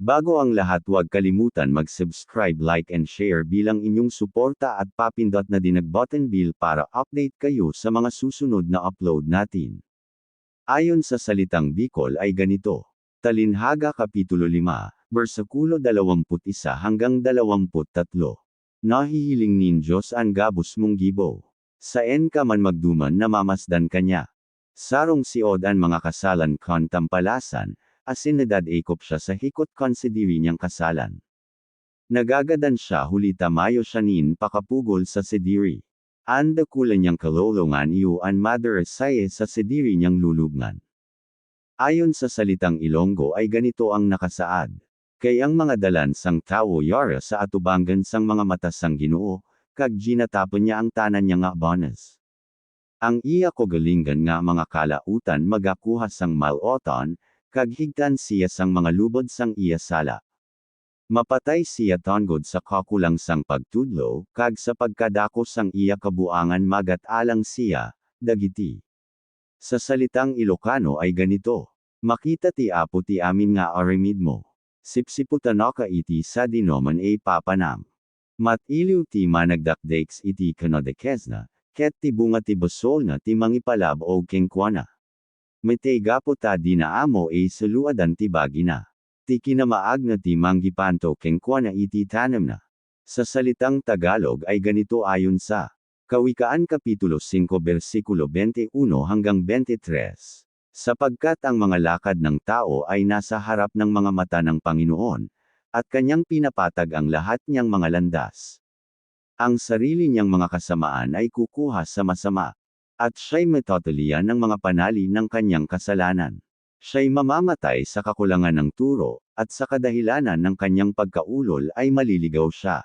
Bago ang lahat huwag kalimutan mag-subscribe, like and share bilang inyong suporta at papindot na dinag button bell para update kayo sa mga susunod na upload natin. Ayon sa salitang Bicol ay ganito. Talinhaga Kapitulo 5, versikulo 21 hanggang 23. Nahihiling nin Diyos ang gabos mong gibo. Saen ka man magduman na mamasdan kanya. Sarong siod ang mga kasalan kon tampalasan, asin nadadakop siya sa hikot konsidiri niyang kasalan. Nagagadan siya hulita mayo siya nin pakapugol sa sediri. Anda kulan niyang kalolongan iyo an mother saye sa sediri niyang lulubngan. Ayon sa salitang Ilonggo ay ganito ang nakasaad. Kay ang mga dalan sang tao yara sa atubangan sang mga mata sang ginoo, kag ginatapon niya ang tanan niya nga bonus. Ang iya ko galingan nga mga kalautan magakuha sang maloton, kag higtan siya sang mga lubod sang iya sala. Mapatay siya tongod sa kakulang sang pagtudlo, kag sa pagkadako sang iya kabuangan magat alang siya, dagiti. Sa salitang Ilocano ay ganito. Makita ti apo ti amin nga arimid mo. Sipsiputan ka iti sa dinoman ay papanam. Matiliw ti managdakdakes iti kanodekesna, ket ti bunga ti basol na ti mangipalab o kengkwana. Metay gapo ta dinaamo ay saluadan ti bagina. Ti kinamaag na ti manggipanto kengkwana iti tanam na. Sa salitang Tagalog ay ganito ayon sa Kawikaan Kapitulo 5 versikulo 21 hanggang 23. Sapagkat ang mga lakad ng tao ay nasa harap ng mga mata ng Panginoon, at kanyang pinapatag ang lahat niyang mga landas. Ang sarili niyang mga kasamaan ay kukuha sa masama, at siya'y matotalian ng mga panali ng kanyang kasalanan. Siya'y mamamatay sa kakulangan ng turo, at sa kadahilanan ng kanyang pagkaulol ay maliligaw siya.